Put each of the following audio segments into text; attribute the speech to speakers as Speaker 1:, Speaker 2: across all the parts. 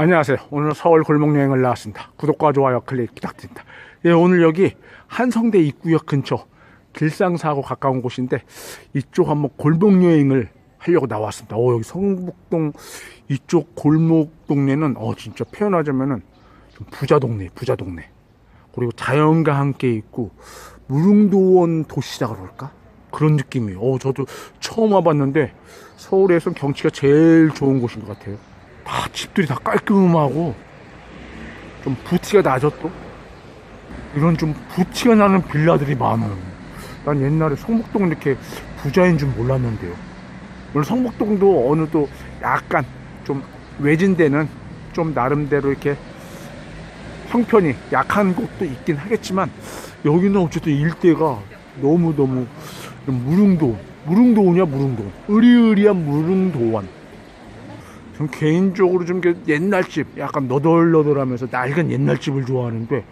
Speaker 1: 안녕하세요. 오늘 서울 골목 여행을 나왔습니다. 구독과 좋아요 클릭 부탁드립니다. 예, 오늘 여기 한성대 입구역 근처 길상사하고 가까운 곳인데 이쪽 한번 골목 여행을 하려고 나왔습니다. 오, 여기 성북동 이쪽 골목 동네는 어 진짜 표현하자면은 좀 부자 동네, 부자 동네. 그리고 자연과 함께 있고 무릉도원 도시라 그럴까? 그런 느낌이에요. 어, 저도 처음 와봤는데 서울에선 경치가 제일 좋은 곳인 것 같아요. 다 집들이 다 깔끔하고 좀 부티가 나죠 또 이런 좀 부티가 나는 빌라들이 많아요 난 옛날에 성북동 이렇게 부자인 줄 몰랐는데요. 물론 성북동도 어느 또 약간 좀 외진 데는 좀 나름대로 이렇게 형편이 약한 곳도 있긴 하겠지만 여기는 어쨌든 일대가 너무너무 무릉도 무릉도원이야 무릉도원 으리으리한 무릉도원 전 개인적으로 좀 옛날 집 약간 너덜너덜하면서 낡은 옛날 집을 좋아하는데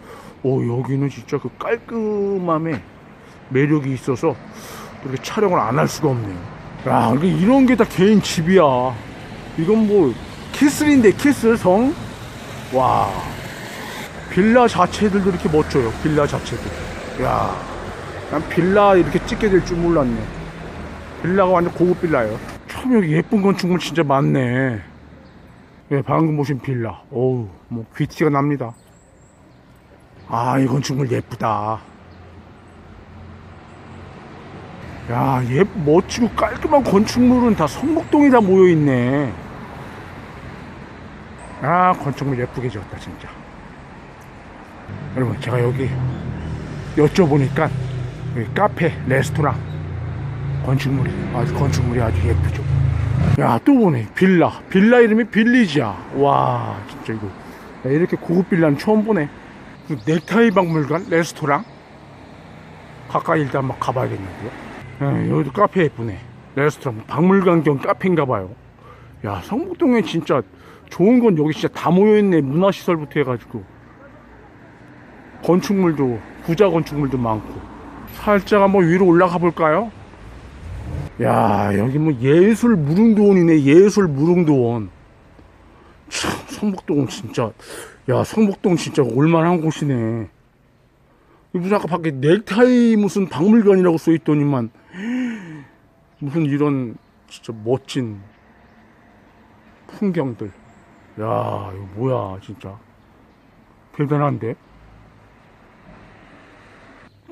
Speaker 1: 오 여기는 진짜 그 깔끔함에 매력이 있어서 이렇게 촬영을 안 할 수가 없네요. 야 이게 이런 게 다 개인 집이야. 이건 뭐 키슬인데 키슬 성? 와. 빌라 자체들도 이렇게 멋져요 빌라 자체들 야난 빌라 이렇게 찍게 될 줄 몰랐네. 빌라가 완전 고급 빌라예요. 참 여기 예쁜 건축물 진짜 많네 예, 방금 보신 빌라. 어우, 뭐, 귀티가 납니다. 아, 이 건축물 예쁘다. 야, 예, 멋지고 깔끔한 건축물은 다 성북동이 다 모여있네. 아, 건축물 예쁘게 지었다, 진짜. 여러분, 제가 여기 여쭤보니까, 여기 카페, 레스토랑, 건축물이, 아주 건축물이 아주 예쁘죠. 야, 또 보네. 빌라. 빌라 이름이 빌리지야. 와, 진짜 이거. 야, 이렇게 고급 빌라는 처음 보네. 그 넥타이 박물관, 레스토랑. 가까이 일단 막 가봐야겠는데요. 야, 여기도 카페 예쁘네. 레스토랑, 박물관 겸 카페인가 봐요. 야, 성북동에 진짜 좋은 건 여기 진짜 다 모여있네. 문화시설부터 해가지고. 건축물도, 부자 건축물도 많고. 살짝 한번 위로 올라가 볼까요? 야 여기 뭐 예술 무릉도원이네 예술 무릉도원. 참 성북동 진짜 야 성북동 진짜 올만한 곳이네. 이 무슨 아까 밖에 넥타이 무슨 박물관이라고 써있더니만 무슨 이런 진짜 멋진 풍경들. 야 이거 뭐야 진짜. 대단한데?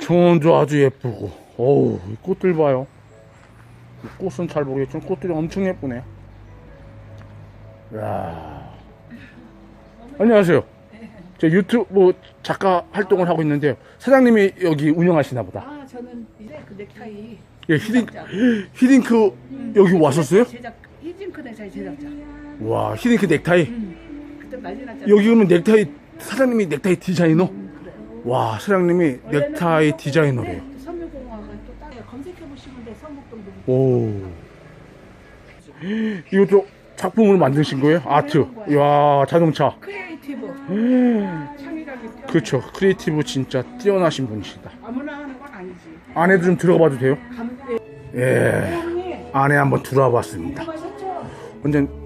Speaker 1: 정원도 아주 예쁘고. 어우 이 꽃들 봐요 꽃은 잘 모르겠지만 꽃들이 엄청 예쁘네. 야. 안녕하세요. 저 유튜브 작가 활동을 하고 있는데요. 사장님이 여기 운영하시나 보다.
Speaker 2: 아 저는 이제 그 넥타이
Speaker 1: 예, 히딩,
Speaker 2: 제작자.
Speaker 1: 히딩크 여기 왔었어요?
Speaker 2: 제작 히징크 넥타이 제작자
Speaker 1: 와, 히딩크 넥타이.
Speaker 2: 그때 난리 났잖아
Speaker 1: 여기 그러면 넥타이, 사장님이 넥타이 디자이너?
Speaker 2: 음.
Speaker 1: 와, 사장님이 넥타이 디자이너래요.
Speaker 2: 네, 섬유공학은 또 따로 검색해 보시면 돼 성북동도
Speaker 1: 오. 이것도 작품을 만드신 거예요? 아트. 야 자동차.
Speaker 2: 크리에이티브 창의력이
Speaker 1: 그렇죠. 크리에이티브 진짜 뛰어나신 분이시다.
Speaker 2: 아무나 하는 건 아니지
Speaker 1: 안에도 좀 들어가 봐도 돼요?
Speaker 2: 감
Speaker 1: 예.
Speaker 2: 형이
Speaker 1: 안에 한번 들어와 봤습니다. 완전